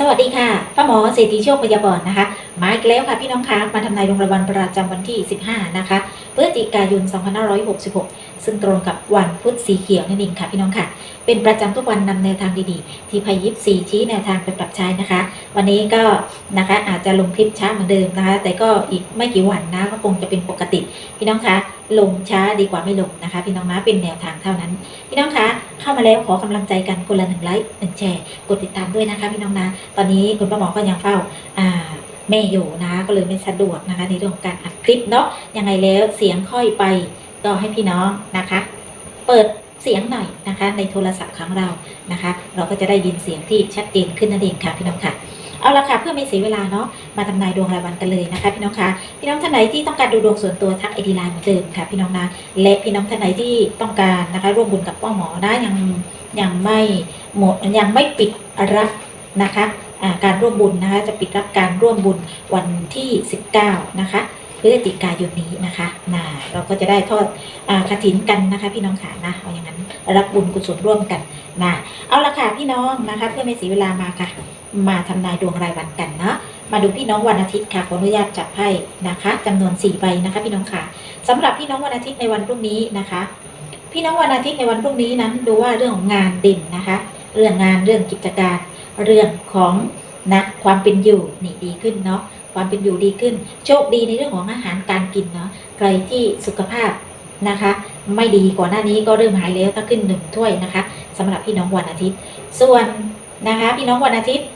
สวัสดีค่ะป้าหมอเศรษฐีโชคพยากรณ์นะคะมาอีกแล้วค่ะพี่น้องคะมาทำนายดวงรายวันประจำวันที่ 15 นะคะพฤศจิกายน 2566 ซึ่งตรงกับวันพุธสีเขียวนั่นเองค่ะพี่น้องค่ะ เป็นประจำทุกวันนำแนวทางดีๆ ที่พายยิปซีชี้แนวทางไปปรับใช้นะคะ วันนี้ก็นะคะอาจจะลงคลิปช้าเหมือนเดิมนะคะ แต่ก็อีกไม่กี่วันนะก็คงจะเป็นปกติ พี่น้องคะลงช้าดีกว่าไม่ลงนะคะ พี่น้องนะเป็นแนวทางเท่านั้น พี่น้องคะ เข้ามาแล้วขอกำลังใจกันคนละหนึ่งไลค์หนึ่งแชร์ กดติดตามด้วยนะคะพี่น้องนะ ตอนนี้คุณป้าหมอก็ยังเฝ้าอ่าแม่อยู่นะคะก็เลยไม่สะดวกนะคะในเรื่องของการอัดคลิปเนาะยังไงแล้วเสียงค่อยไปก็ให้พี่น้องนะคะ เปิดเสียงหน่อยนะคะ ในโทรศัพท์ของเรานะคะ เราก็จะได้ยินเสียงที่ชัดเจนขึ้นนั่นเองค่ะพี่น้องค่ะ เอาละค่ะเพื่อไม่เสียเวลาเนาะมาทำนายดวงรายวันกันเลยนะคะพี่น้องคะพี่น้องท่านไหนที่ต้องการดูดวงส่วนตัวทักไอดีไลน์เหมือนเดิมค่ะพี่น้องนะและพี่น้องท่านไหนที่ต้องการนะคะร่วมบุญกับป้าหมอนะยังยังไม่หมดยังไม่ปิดรับนะคะการร่วมบุญนะคะจะปิดรับการร่วมบุญวันที่ 19 นะคะ พฤศจิกายนนี้นะคะนะเราก็จะได้ทอดอากฐินกันนะคะ พี่น้องค่ะนะเอาอย่างนั้นรับบุญกุศลร่วมกันนะเอาละค่ะพี่น้องนะคะ เพื่อไม่เสียเวลามาค่ะ มาทำนายดวงรายวันกันเนาะมาดูพี่น้องวันอาทิตย์ค่ะขออนุญาตจับให้นะคะจำนวน4ใบนะคะ พี่น้องค่ะสำหรับพี่น้องวันอาทิตย์ในวันพรุ่งนี้นะคะ พี่น้องวันอาทิตย์ในวันพรุ่งนี้นั้นดูว่าเรื่องของงานเด่นนะคะ เรื่องงานเรื่องกิจการ เรื่องของนะความเป็นอยู่นี่ดีขึ้นเนาะ ความเป็นอยู่ดีขึ้น โชคดีในเรื่องของอาหารการกินเนาะใครที่สุขภาพนะคะ ไม่ดีก่อนหน้านี้ก็เริ่มหายแล้วถ้าขึ้นหนึ่งถ้วยนะคะสำหรับพี่น้องวันอาทิตย์ ส่วนนะคะพี่น้องวันอาทิตย์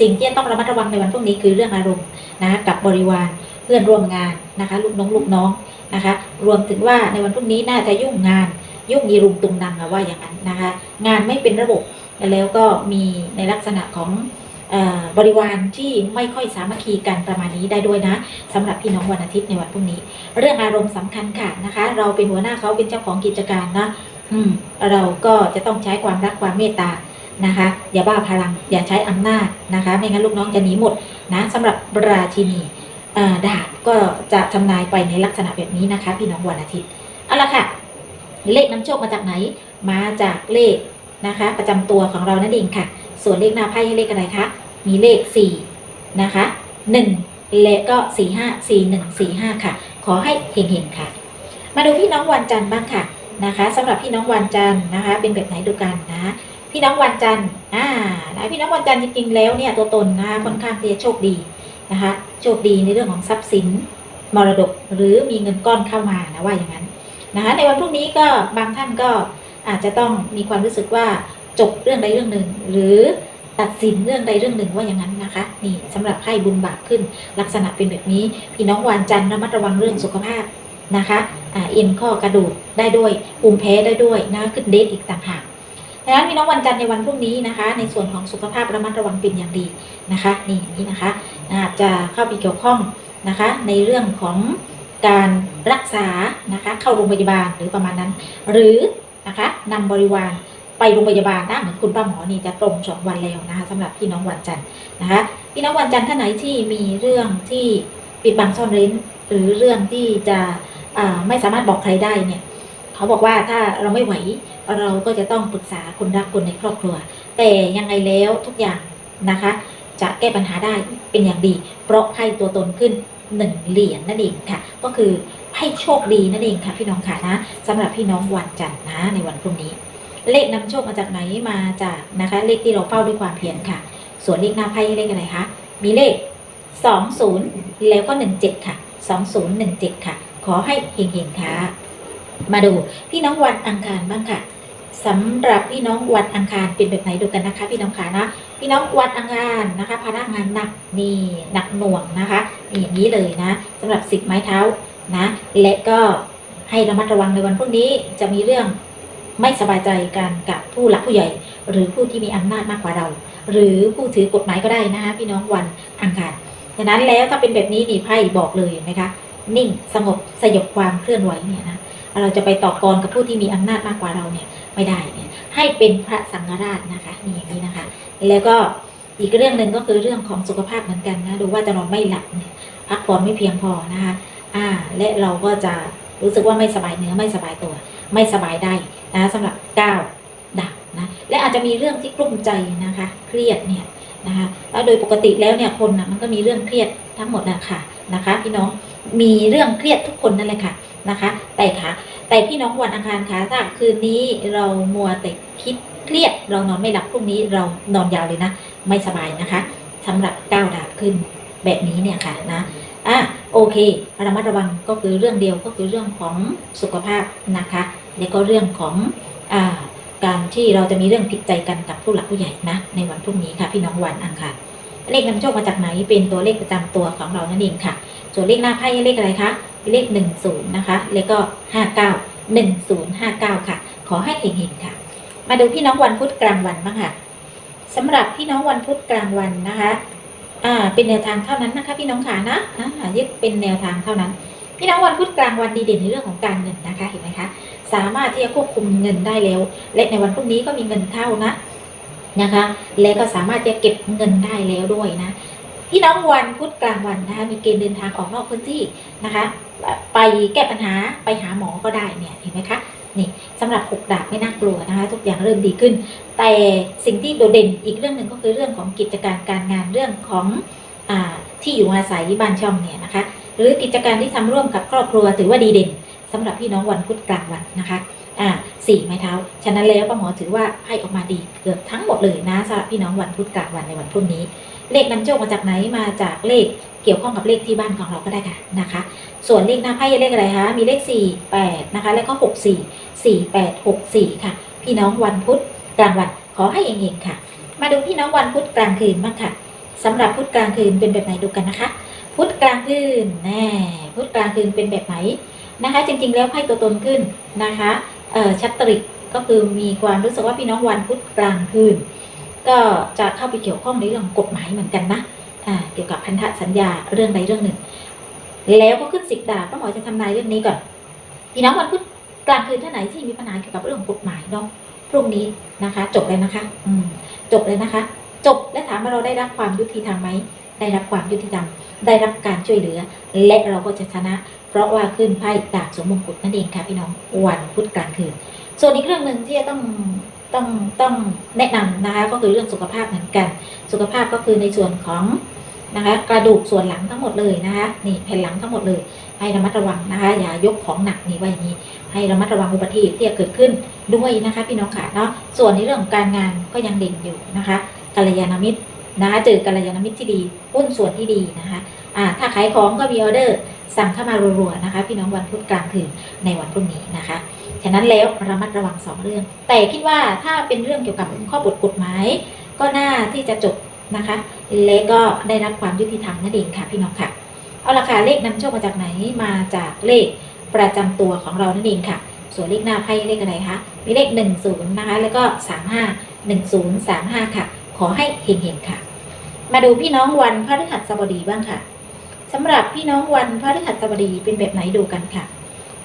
สิ่งที่จะต้องระมัดระวังในวันพรุ่งนี้คือเรื่องอารมณ์นะคะกับบริวารเพื่อนร่วมงานนะคะ ลูกน้องลูกน้องนะคะ รวมถึงว่าในวันพรุ่งนี้น่าจะยุ่งงาน ยุ่งยีรุงตุงนังอะว่าอย่างนั้นนะคะ งานไม่เป็นระบบแล้วก็มีในลักษณะของ บริวารที่ไม่ค่อยสามัคคีกันประมาณนี้ได้ด้วยนะสำหรับพี่น้องวันอาทิตย์ในวันพรุ่งนี้ เรื่องอารมณ์สำคัญค่ะนะคะ เราเป็นหัวหน้าเขาเป็นเจ้าของกิจการนะอืมเราก็จะต้องใช้ความรักความเมตตานะคะ อย่าบ้าพลังอย่าใช้อำนาจนะคะ ไม่งั้นลูกน้องจะหนีหมดนะสำหรับราชินีดาบก็จะทำนายไปในลักษณะแบบนี้นะคะ พี่น้องวันอาทิตย์เอาละค่ะ เลขนำโชคมาจากไหน มาจากเลขนะคะ ประจำตัวของเรานั่นเองค่ะ ส่วนเลขหน้าไพ่ให้เลขอะไรคะ มีเลข 4 นะคะ 1 และก็ 4 5 4 1 4 5 ค่ะ ขอให้เฮงๆค่ะ มาดูพี่น้องวันจันทร์บ้างค่ะนะคะสำหรับพี่น้องวันจันทร์นะคะ เป็นแบบไหนดูกันนะ พี่น้องวันจันทร์อ่านะพี่น้องวันจันทร์จริงๆแล้วเนี่ยตัวตนนะคะค่อนข้างที่จะโชคดีนะคะโชคดีในเรื่องของทรัพย์สินมรดกหรือมีเงินก้อนเข้ามานะว่าอย่างนั้นนะคะในวันพรุ่งนี้ก็บางท่านก็อาจจะต้องมีความรู้สึกว่า จบเรื่องใดเรื่องหนึ่ง หรือตัดสินเรื่องใดเรื่องหนึ่งว่าอย่างนั้นนะคะ นี่สำหรับไพ่บุญบาปขึ้น ลักษณะเป็นแบบนี้ พี่น้องวันจันทร์ระมัดระวังเรื่องสุขภาพนะคะอ่าเอ็นข้อกระดูกได้ด้วยภูมิแพ้ได้ด้วยนะขึ้นเดทอีกต่างหากดังนั้นพี่น้องวันจันทร์ในวันพรุ่งนี้นะคะ ในส่วนของสุขภาพระมัดระวังเป็นอย่างดีนะคะนี่อย่างนี้นะคะอาจจะเข้าไปเกี่ยวข้องนะคะ ในเรื่องของการรักษานะคะเข้าโรงพยาบาลหรือประมาณนั้น หรือนะคะนำบริวาร ไปโรงพยาบาลนะเหมือนคุณป้าหมอนี่จะตรงสองวันแล้วนะคะสำหรับพี่น้องวันจันทร์นะคะพี่น้องวันจันทร์ท่านไหนที่มีเรื่องที่ปิดบังซ่อนเร้น หรือเรื่องที่จะไม่สามารถบอกใครได้เนี่ยเขาบอกว่าถ้าเราไม่ไหวเราก็จะต้องปรึกษาคนรักคนในครอบครัว แต่ยังไงแล้วทุกอย่างนะคะ จะแก้ปัญหาได้เป็นอย่างดี เพราะไพ่ตัวตนขึ้นหนึ่งเหรียญนั่นเองค่ะ ก็คือไพ่โชคดีนั่นเองค่ะพี่น้องค่ะนะสำหรับพี่น้องวันจันทร์นะในวันพรุ่งนี้ เลขนำโชคมาจากไหนมาจากนะคะ เลขที่เราเฝ้าด้วยความเพียรค่ะ ส่วนเลขหน้าไพ่เลขอะไรคะมีเลข 20 แล้วก็ 17 ค่ะ 2017 ค่ะ ขอให้เฮงๆค่ะ มาดูพี่น้องวันอังคารบ้างค่ะสำหรับพี่น้องวันอังคารเป็นแบบไหนดูกันนะคะ พี่น้องขานะพี่น้องวันอังคารนะคะพนักงานหนักนี่หนักหน่วงนะคะนี่อย่างนี้เลยนะสำหรับสิบไม้เท้านะและก็ให้ระมัดระวังในวันพรุ่งนี้จะมีเรื่อง ไม่สบายใจกันกับผู้หลักผู้ใหญ่ หรือผู้ที่มีอำนาจมากกว่าเรา หรือผู้ถือกฎหมายก็ได้นะคะพี่น้องวันอังคารฉะนั้นแล้วถ้าเป็นแบบนี้นี่ไพ่บอกเลยนไหมคะนิ่งสงบสยบความเคลื่อนไหวเนี่ยนะเราจะไปต่อกรกับผู้ที่มีอำนาจมากกว่าเราเนี่ยไม่ได้เนี่ยให้เป็นพระสังฆราชนะคะนี่อย่างนี้นะคะ แล้วก็อีกเรื่องหนึ่งก็คือเรื่องของสุขภาพเหมือนกันนะดูว่าจะนอนไม่หลับเนี่ยพักผ่อนไม่เพียงพอนะคะอ่าและเราก็จะรู้สึกว่าไม่สบายเนื้อไม่สบายตัว ไม่สบายได้นะสำหรับก้าวดับนะและอาจจะมีเรื่องที่กลุ้มใจนะคะ เครียดเนี่ยนะคะแล้วโดยปกติแล้วเนี่ยคนนะมันก็มีเรื่องเครียดทั้งหมดนะคะนะคะพี่น้องมีเรื่องเครียดทุกคนนั่นแหละค่ะนะคะ แต่ค่ะแต่พี่น้องวันอังคารค่ะถ้าคืนนี้เรามัวแต่คิดเครียดเรานอนไม่หลับพรุ่งนี้เรานอนยาวเลยนะ ไม่สบายนะคะสำหรับก้าวดาบขึ้นแบบนี้เนี่ยค่ะนะอะโอเคระมัดระวังก็คือเรื่องเดียวก็คือเรื่องของสุขภาพนะคะ แล้วก็เรื่องของอาการที่เราจะมีเรื่องผิดใจกันกับผู้หลักผู้ใหญ่นะ ในวันพรุ่งนี้ค่ะ พี่น้องวันอังคารเลขนำโชคมาจากไหนเป็นตัวเลขประจำตัวของเรานั่นเองค่ะส่วนเลขหน้าไพ่เลขอะไรคะเลขหนึ่งศูนย์นะคะ แล้วก็ห้าเก้าหนึ่งศูนย์ห้าเก้าค่ะ ขอให้เฮงๆค่ะ มาดูพี่น้องวันพุธกลางวันบ้างค่ะสำหรับพี่น้องวันพุธกลางวันนะคะอ่าเป็นแนวทางเท่านั้นนะคะพี่น้องขานะอ่ายึดเป็นแนวทางเท่านั้น พี่น้องวันพุธกลางวันดีเด่นในเรื่องของการเงินนะคะ เห็นไหมคะ สามารถที่จะควบคุมเงินได้แล้ว และในวันพรุ่งนี้ก็มีเงินเข้านะนะคะ และก็สามารถจะเก็บเงินได้แล้วด้วยนะพี่น้องวันพุธกลางวันนะคะมีเกณฑ์เดินทางออกนอกพื้นที่นะคะ ไปแก้ปัญหาไปหาหมอก็ได้เนี่ยเห็นไหมคะนี่สำหรับหกดาบไม่น่ากลัวนะคะ ทุกอย่างเริ่มดีขึ้น แต่สิ่งที่โดดเด่นอีกเรื่องหนึ่งก็คือเรื่องของกิจการการงานเรื่องของอที่อยู่อาศัยบ้านช่องเนี่ยนะคะ หรือกิจการที่ทำร่วมกับครอบครัวถือว่าดีเด่น สำหรับพี่น้องวันพุธกลางวันนะคะอ่าสี่ไม้เท้า ฉะนั้นแล้วป้าหมอถือว่าให้ออกมาดีเกือบทั้งหมดเลยนะสำหรับพี่น้องวันพุธกลางวันในวันพรุ่งนี้ เลขนำโชคมาจากไหนมาจากเลขเกี่ยวข้องกับเลขที่บ้านของเราก็ได้ค่ะนะคะ ส่วนเลขหน้าไพ่เลขอะไรคะมีเลขสี่แปดนะคะ แล้วก็หกสี่สี่แปดหกสี่ค่ะ พี่น้องวันพุธกลางวันขอให้เองๆค่ะ มาดูพี่น้องวันพุธกลางคืนบ้างค่ะสำหรับพุธกลางคืนเป็นแบบไหนดูกันนะคะ พุธกลางคืนแน่พุธกลางคืนเป็นแบบไหน นะคะ จริง ๆ แล้วไพ่ตัวตนขึ้นนะคะเอ่อชัตตริกก็คือมีความรู้สึกว่าพี่น้องวันพุธกลางคืน ก็จะเข้าไปเกี่ยวข้องในเรื่องกฎหมายเหมือนกันนะอ่าเกี่ยวกับพันธสัญญาเรื่องใดเรื่องหนึ่ง แล้วก็ขึ้นสิบดาบป้าหมอจะทำนายเรื่องนี้ก่อนพี่น้องวันพุธกลางคืนท่านไหนที่มีปัญหาเกี่ยวกับเรื่องของกฎหมายเนาะพรุ่งนี้นะคะ จบเลยนะคะอืมจบเลยนะคะ จบและถามว่าเราได้รับความยุติธรรมไหมได้รับความยุติธรรมได้รับการช่วยเหลือ และเราก็จะชนะ เพราะว่าขึ้นไพ่ดาบสมมงกุฎนั่นเองค่ะพี่น้องวันพุธกลางคืน ส่วนอีกเรื่องหนึ่งที่จะต้องต้องต้องแนะนำนะคะก็คือเรื่องสุขภาพเหมือนกัน สุขภาพก็คือในส่วนของนะคะกระดูกส่วนหลังทั้งหมดเลยนะคะนี่แผ่นหลังทั้งหมดเลย ให้ระมัดระวังนะคะ อย่ายกของหนักนี่ไว้อย่างนี้ ให้ระมัดระวังอุบัติเหตุที่จะเกิดขึ้นด้วยนะคะพี่น้องค่ะเนาะส่วนในเรื่องของการงานก็ยังเด่นอยู่นะคะกัลยาณมิตรนะคะเจอกัลยาณมิตรที่ดีหุ้นส่วนที่ดีนะคะอ่าถ้าขายของก็มีออเดอร์ สั่งเข้ามารัวๆนะคะ พี่น้องวันพุธกลางคืนในวันพรุ่งนี้นะคะฉะนั้นแล้วระมัดระวังสองเรื่อง แต่คิดว่าถ้าเป็นเรื่องเกี่ยวกับข้อบทกฎหมาย ก็น่าที่จะจบนะคะ และก็ได้รับความยุติธรรมนั่นเองค่ะ พี่น้องค่ะ เอาละค่ะเลขนำโชคมาจากไหนมาจากเลขประจำตัวของเรานั่นเองค่ะ ส่วนเลขหน้าไพ่เลขอะไรคะมีเลข 10 นะคะ แล้วก็ 35 10 35 ค่ะ ขอให้เฮงๆค่ะ มาดูพี่น้องวันพฤหัสบดีบ้างค่ะ สำหรับพี่น้องวันพฤหัสบดีเป็นแบบไหนดูกันค่ะ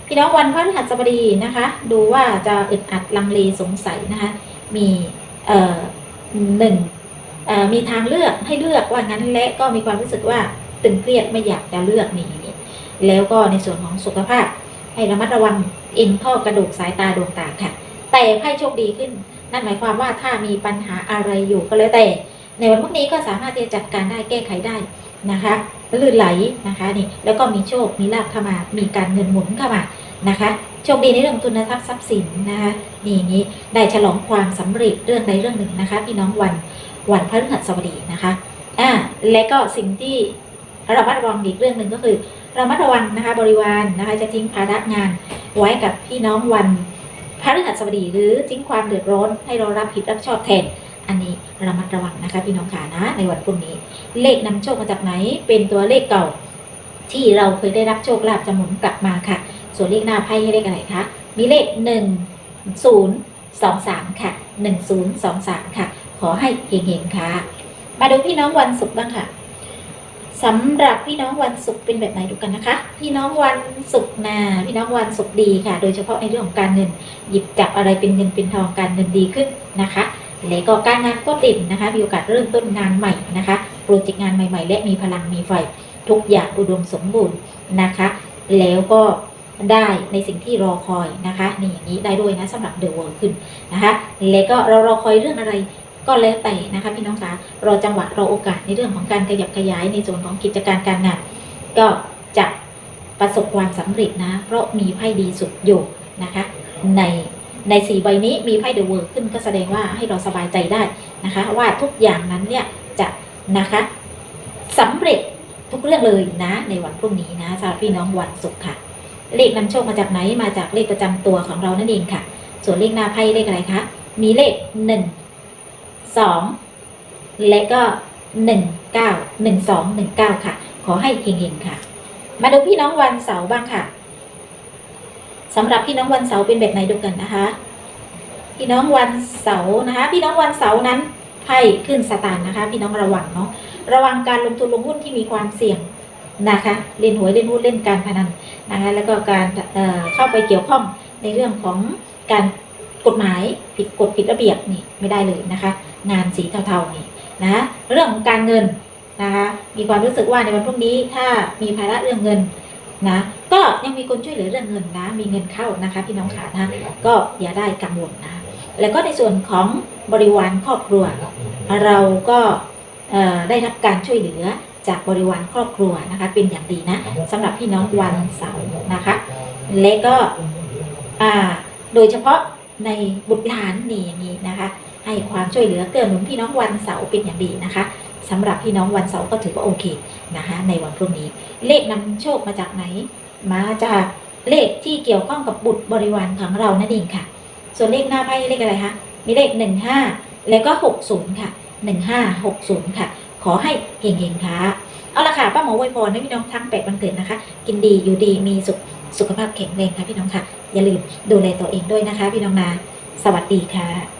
พี่น้องวันพฤหัสบดีนะคะ ดูว่าจะอึดอัดลังเลสงสัยนะคะ มีเอ่อหนึ่งเอ่อมีทางเลือกให้เลือกว่างั้นและก็มีความรู้สึกว่าตึงเครียดไม่อยากจะเลือกหนีแล้วก็ในส่วนของสุขภาพ ให้ระมัดระวังเอ็นข้อกระดูกสายตาดวงตาค่ะ แต่ไพ่โชคดีขึ้น นั่นหมายความว่าถ้ามีปัญหาอะไรอยู่ก็แล้วแต่ ในวันพรุ่งนี้ก็สามารถที่จะจัดการได้แก้ไขได้นะคะ ลื่นไหลนะคะนี่แล้วก็มีโชคมีลาภเข้ามา มีการเงินหมุนเข้ามานะคะโชคดีในเรื่องทุนทรัพย์ทรัพย์สินนะคะนี่นี้ได้ฉลองความสำเร็จเรื่องใดเรื่องหนึ่งนะคะพี่น้องวันวันพฤหัสบดีนะคะอ่าและก็สิ่งที่ระมัดระวังอีกเรื่องหนึ่งก็คือระมัดระวังนะคะบริวารนะคะจะทิ้งภาระงานไว้กับพี่น้องวันพฤหัสบดีหรือทิ้งความเดือดร้อนให้เรารับผิดรับชอบแทนอันนี้ ระมัดระวังนะคะพี่น้องขานะ ในวันพรุ่งนี้ เลขนำโชคมาจากไหน เป็นตัวเลขเก่า ที่เราเคยได้รับโชคลาภจะหมุนกลับมาค่ะ ส่วนเลขหน้าไพ่ให้เลขอะไรคะมีเลขหนึ่งศูนย์สองสามค่ะหนึ่งศูนย์สองสามค่ะ ขอให้เฮงๆค่ะ มาดูพี่น้องวันศุกร์บ้างค่ะสำหรับพี่น้องวันศุกร์เป็นแบบไหนดูกันนะคะ พี่น้องวันศุกร์นะพี่น้องวันศุกร์ดีค่ะ โดยเฉพาะในเรื่องของการเงิน หยิบจับอะไรเป็นเงินเป็นทองการเงินดีขึ้นนะคะ และก็การงานก็ติดนะคะ มีโอกาสเริ่มต้นงานใหม่นะคะโปรเจกต์งานใหม่ ๆ และมีพลังมีไฟทุกอย่างอุดมสมบูรณ์นะคะ แล้วก็ได้ในสิ่งที่รอคอยนะคะนี่อย่างนี้ได้ด้วยนะสำหรับเดอะเวิร์ขึ้นนะคะ แล้วก็เรารอคอยเรื่องอะไรก็แล้วแต่นะคะพี่น้องคะรอจังหวะรอโอกาสในเรื่องของการขยับขยายในส่วนของกิจการการงานก็จะประสบความสำเร็จนะ เพราะมีไพ่ดีสุดอยู่นะคะใน ในสี่ใบนี้มีไพ่เดอะเวิร์ขึ้นก็แสดงว่าให้เราสบายใจได้นะคะ ว่าทุกอย่างนั้นเนี่ยจะนะคะสำเร็จทุกเรื่องเลยนะ ในวันพรุ่งนี้นะสำหรับพี่น้องวันศุกร์ค่ะ เลขนำโชคมาจากไหนมาจากเลขประจำตัวของเรานั่นเองค่ะ ส่วนเลขหน้าไพ่เลขอะไรคะมีเลขหนึ่งสองและก็หนึ่งเก้าหนึ่งสองหนึ่งเก้าค่ะ ขอให้เฮงๆค่ะ มาดูพี่น้องวันเสาร์บ้างค่ะ สำหรับพี่น้องวันเสาร์เป็นแบบไหนดูกันนะคะ พี่น้องวันเสาร์นะคะ พี่น้องวันเสาร์นั้นไพ่ขึ้นสตาร์นะคะ พี่น้องระวังเนาะระวังการลงทุนลงหุ้นที่มีความเสี่ยงนะคะเล่นหวยเล่นหุ้นเล่นการพนันนะคะแล้วก็การเเข้าไปเกี่ยวข้องในเรื่องของการกฎหมายผิดกฎผิดระเบียบนี่ไม่ได้เลยนะคะ งานสีเทาๆนี่นะเรื่องของการเงินนะคะมีความรู้สึกว่าในวันพรุ่งนี้ถ้ามีภาระเรื่องเงิน นะก็ยังมีคนช่วยเหลือเรื่องเงินนะ มีเงินเข้านะคะ พี่น้องขานะก็อย่าได้กังวลนะ แล้วก็ในส่วนของบริวารครอบครัว เราก็ได้รับการช่วยเหลือจากบริวารครอบครัวนะคะ เป็นอย่างดีนะสำหรับพี่น้องวันเสาร์นะคะ และก็โดยเฉพาะในบุตรหลานนี่อย่างนี้นะคะ ให้ความช่วยเหลือเกื้อหนุนพี่น้องวันเสาร์เป็นอย่างดีนะคะ สำหรับพี่น้องวันเสาร์ก็ถือว่าโอเคนะคะในวันพรุ่งนี้ เลขนำโชคมาจากไหน มาจากเลขที่เกี่ยวข้องกับบุตรบริวารของเรานั่นเองค่ะ ส่วนเลขหน้าไพ่เลขอะไรคะมีเลขหนึ่งห้าแล้วก็หกศูนย์ค่ะหนึ่งห้าหกศูนย์ค่ะ ขอให้เฮงๆค่ะเอาละค่ะป้าหมอวยพรให้พี่น้องทั้งแปดวันเกิดนะคะ กินดีอยู่ดีมีสุขสุขภาพแข็งแรงค่ะพี่น้องค่ะ อย่าลืมดูแลตัวเองด้วยนะคะ พี่น้องนา สวัสดีค่ะ